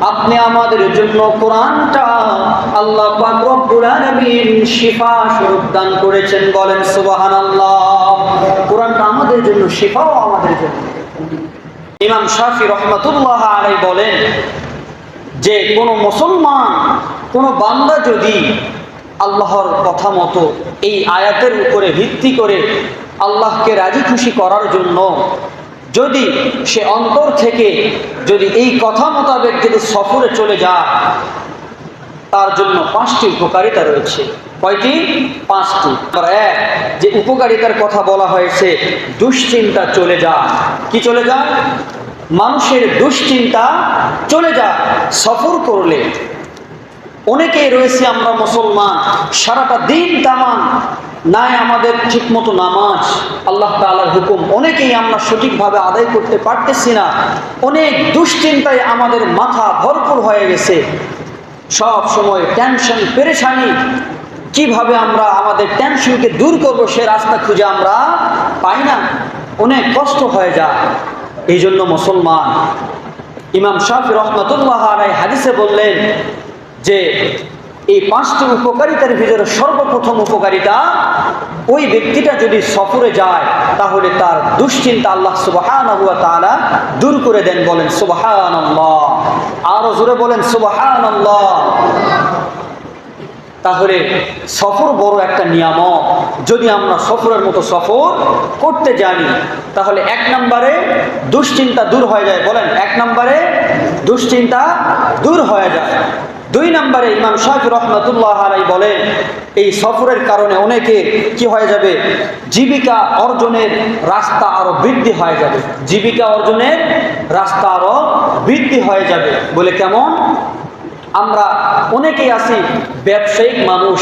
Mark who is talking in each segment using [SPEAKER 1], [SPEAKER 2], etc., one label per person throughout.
[SPEAKER 1] আপনি আমাদের জন্য কোরআনটা আল্লাহ শিফা স্বরূপ দান করেছেন, বলেন সুবহানাল্লাহ। কোরআনটা আমাদের জন্য, শিফাও আমাদের জন্য। ইমাম শাফি রহমাতুল্লাহ আলাই বলেন যে কোনো মুসলমান, কোনো বান্দা যদি আল্লাহর কথা মতো এই আয়াতের উপরে ভিত্তি করে আল্লাহকে রাজি খুশি করার জন্য যদি সে অন্তর থেকে যদি এই কথা মোতাবেক যদি সফরে চলে যায়, তার জন্য পাঁচটি উপকারিতা রয়েছে। কয়টি? পাঁচটি। এক, যে উপকারিতার কথা বলা হয়েছে, দুশ্চিন্তা চলে যা কি চলে যা মানুষের দুশ্চিন্তা চলে যা সফর করলে। অনেকেই রয়েছে আমরা মুসলমান, সারাটা দিন তামান নাই আমাদের ঠিকমতো নামাজ, আল্লাহ তাআলার হুকুম। অনেকেই আমরা সঠিকভাবে আদায় করতে পারতেছি না। অনেক দুশ্চিন্তায় আমাদের মাথা ভরপুর হয়ে গেছে। সব সময় টেনশন পেরেশানি। কীভাবে আমরা আমাদের টেনশনকে দূর করব সে রাস্তা খুঁজে আমরা পাই না। অনেক কষ্ট হয়ে যায়। এই জন্য মুসলমান, ইমাম শাফি রহমতুল্লাহ হাদিসে বললেন যে এই পাঁচটি উপকারিতার ভিতরে সর্বপ্রথম উপকারিতা, ওই ব্যক্তিটা যদি সফরে যায়, তাহলে তার দুশ্চিন্তা আল্লাহ সুবাহান দূর করে দেন, বলেন সুবাহান আরও জোরে বলেন সুবাহান তাহলে সফর বড় একটা নিয়ামক যদি আমরা সফরের মতো সফর করতে জানি, তাহলে এক নম্বরে দুশ্চিন্তা দূর হয়ে যায়, বলেন, এক নম্বরে দুশ্চিন্তা দূর হয়ে যায়। দুই নম্বরে ইমাম শাহি রহমতুল্লাহ আলাই বলেন, এই সফরের কারণে অনেকে কি হয়ে যাবে? জীবিকা অর্জনের রাস্তা আরও বৃদ্ধি হয়ে যাবে। জীবিকা অর্জনের রাস্তা আরও বৃদ্ধি হয়ে যাবে বলে কেমন? আমরা অনেকেই আছি ব্যবসায়িক মানুষ।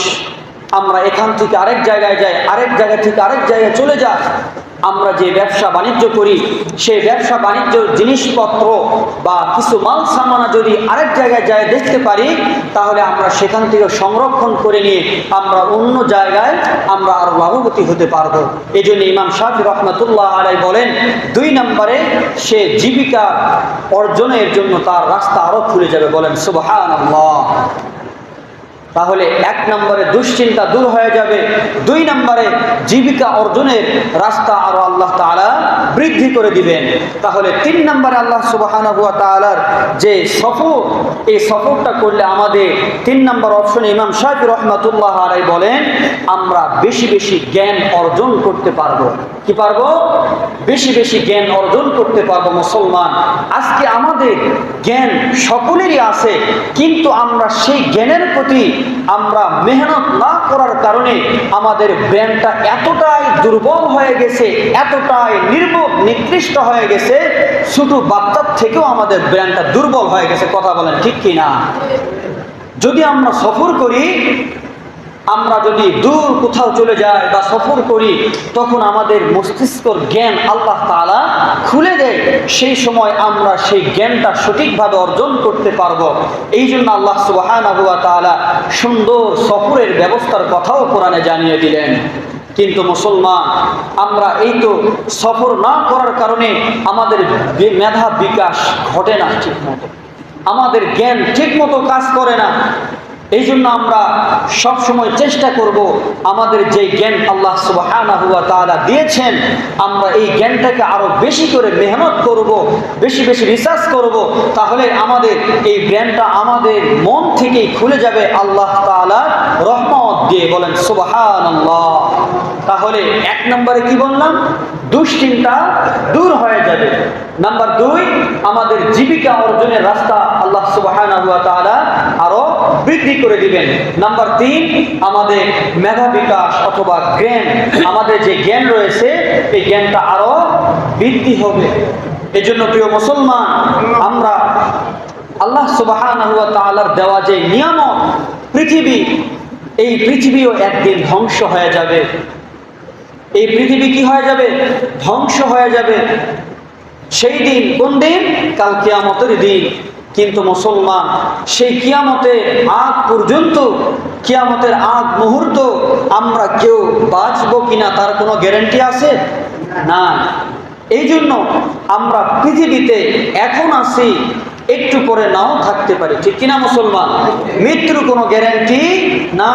[SPEAKER 1] আমরা এখান থেকে আরেক জায়গায় যাই, আরেক জায়গা থেকে আরেক জায়গায় চলে যাই, আমরা যে ব্যবসা বাণিজ্য করি, সেই ব্যবসা বাণিজ্য জিনিসপত্র বা কিছু মাল সামানা যদি আরেক জায়গায় যায় দেখতে পারি, তাহলে আমরা সেখান থেকে সংরক্ষণ করে নিয়ে আমরা অন্য জায়গায় আমরা আরও লাভবতী হতে পারব। এই জন্য ইমাম শাহি রহমতুল্লাহ আলাই বলেন, দুই নম্বরে সে জীবিকা অর্জনের জন্য তার রাস্তা আরও খুলে যাবে, বলেন সুবহান তাহলে এক নম্বরে দুশ্চিন্তা দূর হয়ে যাবে। দুই নম্বরে জীবিকা অর্জনের রাস্তা আরও আল্লাহ তাআলা বৃদ্ধি করে দিবেন। তাহলে তিন নম্বরে আল্লাহ সুবহানাহু ওয়া তাআলার যে সফর, এই সফরটা করলে আমাদের তিন নম্বর অপশনে ইমাম শাহি রহমাতুল্লাহ আলাই বলেন, আমরা বেশি বেশি জ্ঞান অর্জন করতে পারব। কি পারব? বেশি বেশি জ্ঞান অর্জন করতে পারব মুসলমান। আজকে আমাদের জ্ঞান সকলেরই আছে, কিন্তু আমরা সেই জ্ঞানের প্রতি আমরা মেহনত না করার কারণে আমাদের ব্রেনটা এতটাই দুর্বল হয়ে গেছে, এতটাই নির্মুখ নিকৃষ্ট হয়ে গেছে ছোট বাচ্চার থেকেও আমাদের ব্রেনটা দুর্বল হয়ে গেছে, কথা বলেন ঠিক কি না যদি আমরা সফর করি, আমরা যদি দূর কোথাও চলে যাই বা সফর করি, তখন আমাদের মস্তিষ্কর জ্ঞান আল্লাহ তাআলা খুলে দেয়, সেই সময় আমরা সেই জ্ঞানটা সঠিকভাবে অর্জন করতে পারব। এই জন্য আল্লাহ তাআলা সুন্দর সফরের ব্যবস্থার কথাও কোরআনে জানিয়ে দিলেন। কিন্তু মুসলমান, আমরা এই তো সফর না করার কারণে আমাদের মেধা বিকাশ ঘটে না ঠিক মতো আমাদের জ্ঞান ঠিক মতো কাজ করে না। এই জন্য আমরা সবসময় চেষ্টা করব আমাদের যে জ্ঞান আল্লাহ তাআলা দিয়েছেন, আমরা এই জ্ঞানটাকে আরও বেশি করে মেহনত করব, বেশি বেশি রিসার্চ করব, তাহলে আমাদের এই জ্ঞানটা আমাদের মন থেকেই খুলে যাবে আল্লাহ তাআলা রহমত দিয়ে বলেন সুবহানাল্লাহ। তাহলে এক নম্বরে কি বললাম? দুশ্চিন্তা দূর হয়ে যাবে। নাম্বার দুই, আমাদের জীবিকা অর্জনের রাস্তা আল্লাহ আরও বৃদ্ধি করে দিবেন। নাম্বার তিন, আমাদের মেধা বিকাশ অথবা জ্ঞান, আমাদের যে জ্ঞান রয়েছে, এই জ্ঞানটা আরও বৃদ্ধি হবে। এজন্য প্রিয় মুসলমান, আমরা আল্লাহ তাআলার দেওয়া যে নিয়ামত, পৃথিবী, এই পৃথিবীও একদিন ধ্বংস হয়ে যাবে। এই পৃথিবী কি হয়ে যাবে? ধ্বংস হয়ে যাবে। সেই দিন, কোন দিন? কাল কিয়ামতের দিন। কিন্তু মুসলমান, সেই কিয়ামতের আগ পর্যন্ত, কিয়ামতের আগ মুহূর্ত আমরা কেউ বাঁচবো কিনা তার কোনো গ্যারান্টি আছে? না এই জন্য আমরা পৃথিবীতে এখন আসি একটু পরে নাও থাকতে পারি। ঠিক কিনা মুসলমান? মৃত্যুর কোনো গ্যারান্টি না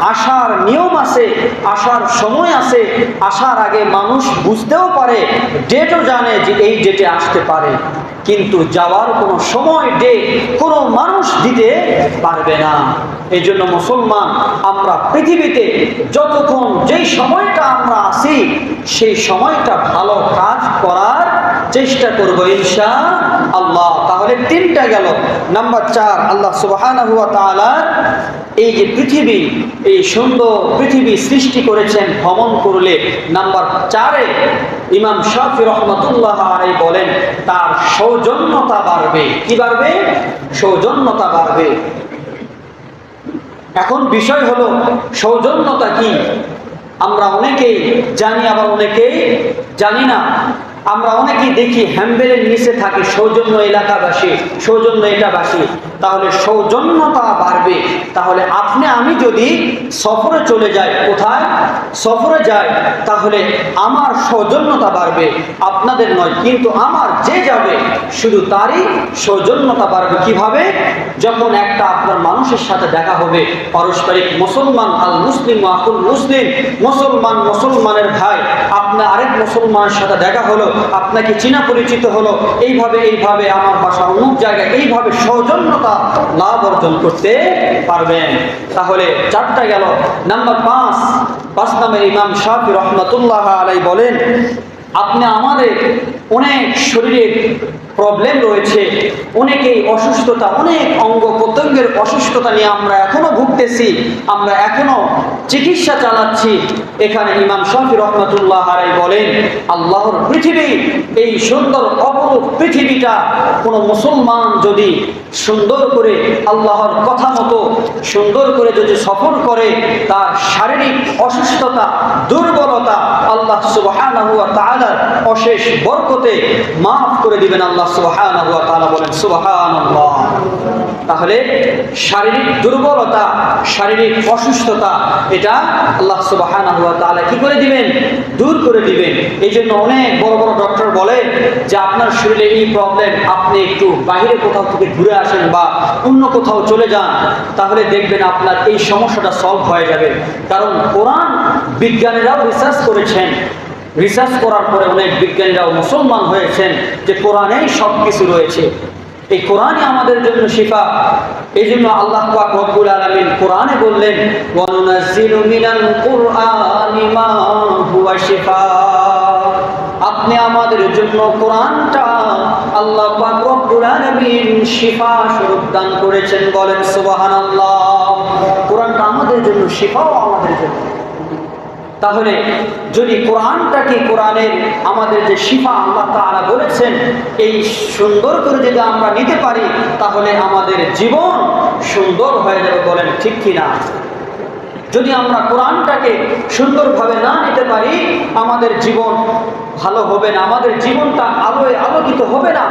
[SPEAKER 1] আসার নিয়ম আছে, আসার সময় আছে, আসার আগে মানুষ বুঝতেও পারে ডেটও জানে যে এই ডেটে আসতে পারে। কিন্তু যাওয়ার কোনো সময় ডেট কোনো মানুষ দিতে পারবে না। এই জন্য মুসলমান, আমরা পৃথিবীতে যতক্ষণ যেই সময়টা আমরা আসি সেই সময়টা ভালো কাজ করার চেষ্টা করব ইনশা আল্লাহ। তাহলে তিনটা গেল। নাম্বার চার, আল্লাহ সুবহানাহু ওয়া তাআলার এই যে পৃথিবী, এই সুন্দর পৃথিবী সৃষ্টি করেছেন ভ্রমণ করলে। নাম্বার চারে ইমাম শাফি রহমতুল্লাহ আলাই বলেন, তার সৌজন্যতা বাড়বে। কি বাড়বে? সৌজন্যতা বাড়বে। এখন বিষয় হলো, সৌজন্যতা কি? আমরা অনেকেই জানি, আবার অনেকেই জানি না। আমরা অনেকেই দেখি হ্যাম্বেলের নিচে থাকে সৌজন্য এলাকাবাসী, সৌজন্য এটাবাসী তাহলে সৌজন্যতা বাড়বে। তাহলে আপনি, আমি যদি সফরে চলে যাই, কোথায়? সফরে যাই, তাহলে আমার সৌজন্যতা বাড়বে। আপনাদের নয়, কিন্তু আমার যে যাবে, শুধু তারই সৌজন্যতা বাড়বে। কীভাবে? যখন একটা আপনার মানুষের সাথে দেখা হবে, পারস্পরিক মুসলমান আল মুসলিম আকুল মুসলিম, মুসলমান, মুসলমানের ভাই আপনার আরেক মুসলমানের সাথে দেখা হলো, আপনাকে চিনা পরিচিত হলো, এইভাবে এইভাবে আমার বাসা অমুক জায়গায়, এইভাবে সৌজন্যতা লাভ অর্জন করতে পারবেন। তাহলে চারটা গেল। নাম্বার পাঁচ পাঁচ নামের ইমাম শাহি রহমতুল্লাহ আলাই বলেন, আপনি আমাদের অনেক শরীরের প্রবলেম রয়েছে। অনেকেই অসুস্থতা, অনেক অঙ্গ প্রত্যঙ্গের অসুস্থতা নিয়ে আমরা এখনও ভুগতেছি, আমরা এখনও চিকিৎসা চালাচ্ছি। এখানে ইমাম শফি রহমতুল্লাহ হারাই বলেন, আল্লাহর পৃথিবী, এই সুন্দর অপরূপ পৃথিবীটা কোনো মুসলমান যদি সুন্দর করে আল্লাহর কথা মতো, সুন্দর করে যদি সফর করে, তার শারীরিক অসুস্থতা, দুর্বলতা আল্লাহ তাআলার অশেষ বরকতে মাফ করে দিবেন আল্লাহ তাহলে শারীরিক দুর্বলতা, শারীরিক অসুস্থতা, এটা আল্লাহ তাআলা কি করে দিবেন? দূর করে দিবেন। এই জন্য অনেক বড় বড় ডক্টর বলে যে আপনার শরীরে এই প্রবলেম আপনি একটু বাইরে কোথাও থেকে ঘুরে আসেন বা অন্য কোথাও চলে যান, তাহলে দেখবেন আপনার এই সমস্যাটা সলভ হয়ে যাবে। কারণ কোরআন বিজ্ঞানীরাও রিসার্চ করেছেন রিসার্চ করার পরে অনেক বিজ্ঞানীরাও মুসলমান হয়েছেন যে কোরআনেই সব কিছু রয়েছে। এই কোরআনই আমাদের জন্য শিফা। এই জন্য আল্লাহ পাক আলামিন কোরআনে বললেন আপনি আমাদের জন্য কোরআনটা আল্লাহ পাক আলামিন শিফা স্বরূপ দান করেছেন বলেন, সুবহানাল্লাহ। কোরআনটা আমাদের জন্য শিফাও আমাদের জন্য। তাহলে যদি কোরআনটাকে কোরআনের আমাদের যে শিফা আল্লাহ তারা বলেছেন, এই সুন্দর করে যদি আমরা নিতে পারি, তাহলে আমাদের জীবন সুন্দর হয়ে যাবে বলেন ঠিক কিনা? যদি আমরা কোরআনটাকে সুন্দরভাবে না নিতে পারি, আমাদের জীবন ভালো হবে না, আমাদের জীবনটা আলোয় আলোকিত হবে না